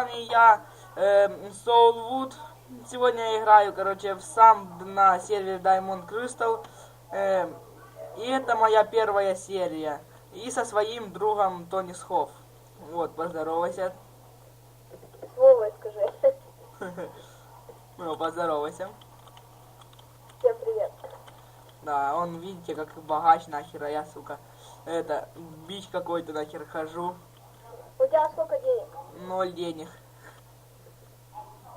Вами я, эм, Soulwood. Сегодня я играю, короче, в сам на сервере Diamond Crystal. Эм, и это моя первая серия. И со своим другом Тони Схоф. Вот, поздоровайся. Слово скажи. Ну, поздоровайся. Всем привет. Да, он, видите, как богач нахер, а я, сука, это, бич какой-то нахер хожу. У тебя сколько денег? Ноль денег.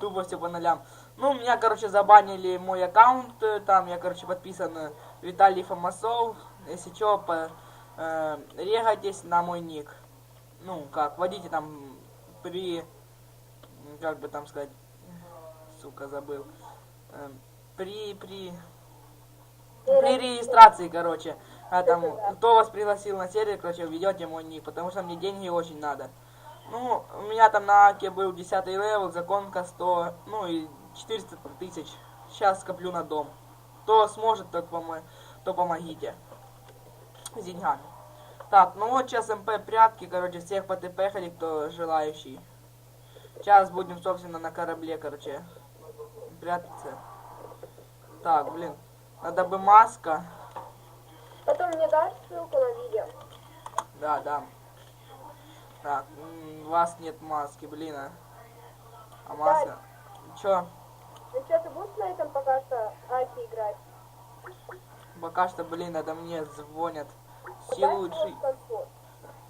Тупо все по нолям. Ну, меня, короче, забанили мой аккаунт. э, Там я, короче, подписан э, Виталий Фомасов. Если что, по, э, регайтесь на мой ник. Ну, как, вводите там при... Как бы там сказать... Сука, забыл. Э, при... При... При регистрации, короче. А там, кто вас пригласил на сервер, короче, введете мой ник, потому что мне деньги очень надо. Ну, у меня там на Аке был 10 левел, законка 100, ну и 400 тысяч. Сейчас скоплю на дом. Кто сможет, тот помо... то помогите. С деньгами. Так, ну вот сейчас МП прятки, короче, всех потепехали, кто желающий. Сейчас будем, собственно, на корабле, короче, прятаться. Так, блин, надо бы маска. Потом мне дашь ссылку на видео? Да, да. Так, у вас нет маски, блин, а. А маска? Чё? Ну что, ты будешь на этом пока что Аки играть? Пока что, блин, надо мне звонят. Все конфу.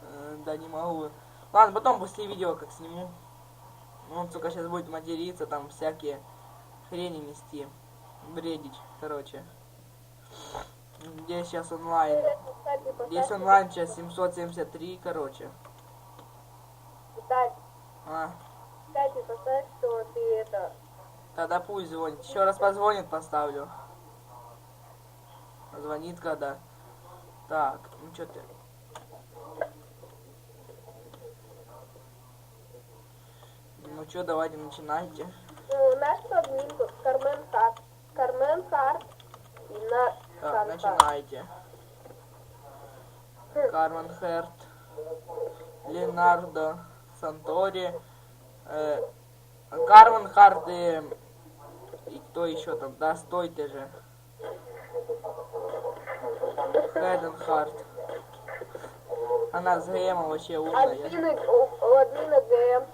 Э, Да не могу. Ладно, потом после видео как сниму. Ну, Он, сука, сейчас будет материться, там всякие хрени нести. Бредить, короче. Где сейчас онлайн? Здесь онлайн сейчас 773, короче. Виталь, А, кстати, поставь, что ты это... тогда пусть звонит. Еще раз позвонит, поставлю. Звонит когда. Так, ну что ты? Ну что, давайте начинайте. Ну, нашу админку, Кармен Харт. Кармен Харт. И на... Так, начинайте. Хм. Кармен Херт, Ленардо Сантори, э, Кармен Харт и, и кто еще там? Да, стой ты же. Хэден Харт. Она с ГМом вообще умная. Админы, у, у админа ГМ.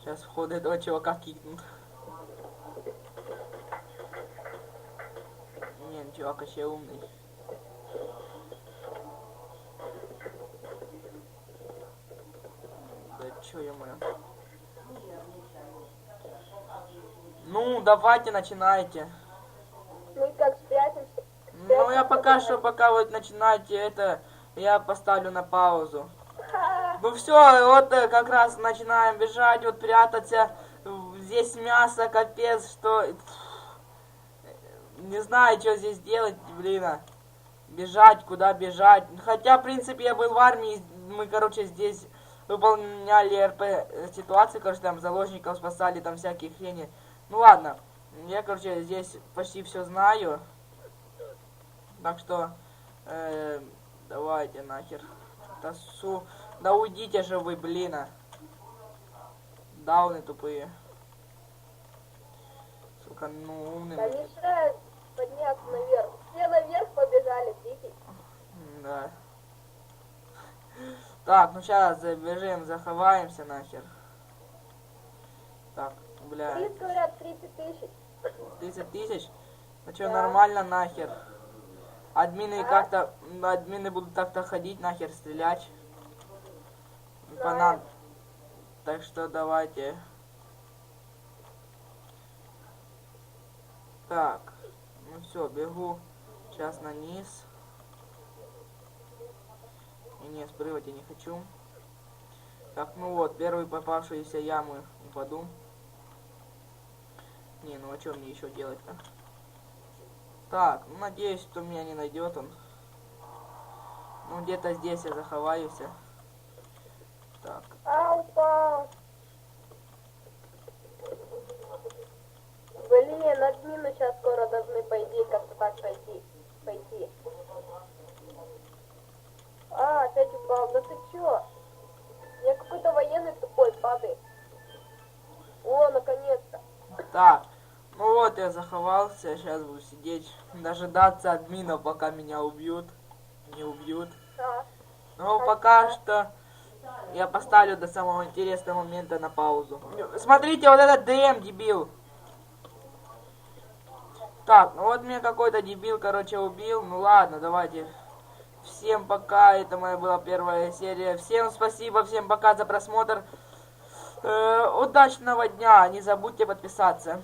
Сейчас входа этого чувака кикнут. Не, ну, чувак вообще умный. Да чё я моя. Ну, давайте начинайте. Мы как спрячемся. Ну, я пока что, пока вы начинаете это, я поставлю на паузу. Ну все, вот э, как раз начинаем бежать, вот прятаться. Здесь мясо, капец, что... Не знаю, что здесь делать, блин. а. Бежать, куда бежать. Хотя, в принципе, я был в армии, мы, короче, здесь выполняли РП ситуации, короче, там заложников спасали, там всякие хрени. Ну ладно, я, короче, здесь почти все знаю. Так что, э, давайте нахер. Да су... Да уйдите же вы, блин. а. Дауны тупые. Сука, ну Да умные. Подняться наверх. Все наверх побежали, прикинь. Да. Так, ну сейчас забежим, заховаемся нахер. Так, бля, Приз, говорят, 30 тысяч. 30 тысяч? А что, Да. нормально нахер? Админы А? как-то, админы будут так-то ходить нахер, стрелять. По Знаю. нам. Так что давайте. Так, все, бегу. Сейчас на низ. И не, спрыгивать я не хочу. Так, ну вот, первый попавшуюся яму упаду. Не, ну а что мне еще делать-то? Так, ну надеюсь, что меня не найдет он. Ну где-то здесь я заховаюсь. Так, упал. Да ты чё? Я какой-то военный тупой падает. О, наконец-то. Так. Ну вот, я заховался, сейчас буду сидеть, дожидаться админа, пока меня убьют. Не убьют. Да. Ну, пока что я поставлю до самого интересного момента на паузу. Смотрите, вот этот ДМ, дебил. Так, ну вот меня какой-то дебил, короче, убил. Ну ладно, давайте Всем пока, это моя была первая серия. Всем спасибо, всем пока за просмотр. Э, удачного дня, не забудьте подписаться.